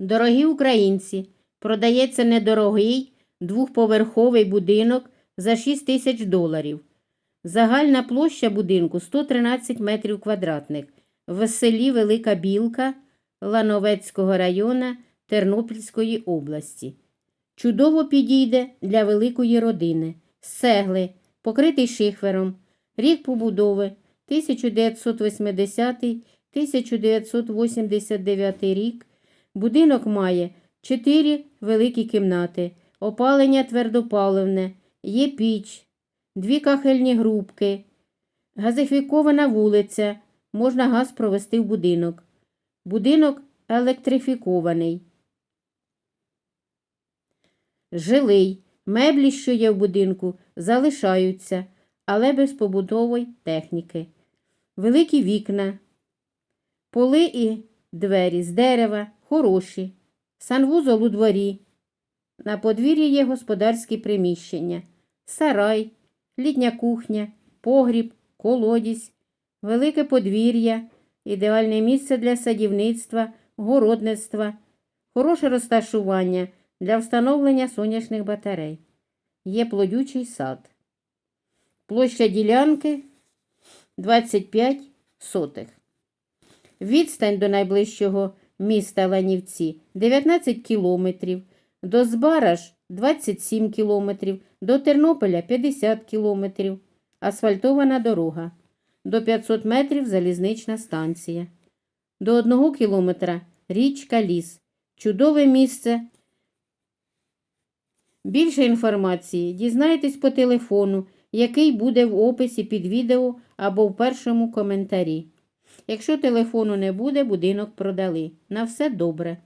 Дорогі українці, продається недорогий двохповерховий будинок за 6 тисяч доларів. Загальна площа будинку 113 метрів квадратних. В селі Велика Білка Лановецького району Тернопільської області. Чудово підійде для великої родини. З покритий шихвером. Рік побудови 1980-1989 рік. Будинок має 4 великі кімнати, опалення твердопаливне, є піч, дві кахельні грубки, газифікована вулиця, можна газ провести в будинок. Будинок електрифікований. Жилий. Меблі, що є в будинку, залишаються, але без побудової техніки. Великі вікна, поли і двері з дерева, хороші, санвузол у дворі. На подвір'ї є господарські приміщення, сарай, літня кухня, погріб, колодязь, велике подвір'я, ідеальне місце для садівництва, городництва, хороше розташування для встановлення сонячних батарей. Є плодючий сад. Площа ділянки 25 сотих. Відстань до найближчого міста Ланівці 19 кілометрів, до Збараж 27 кілометрів, до Тернополя 50 кілометрів, асфальтована дорога, до 500 метрів залізнична станція, до 1 кілометра річка Ліс. Чудове місце. Більше інформації дізнайтесь по телефону, який буде в описі під відео або в першому коментарі. Якщо телефону не буде, будинок продали. На все добре.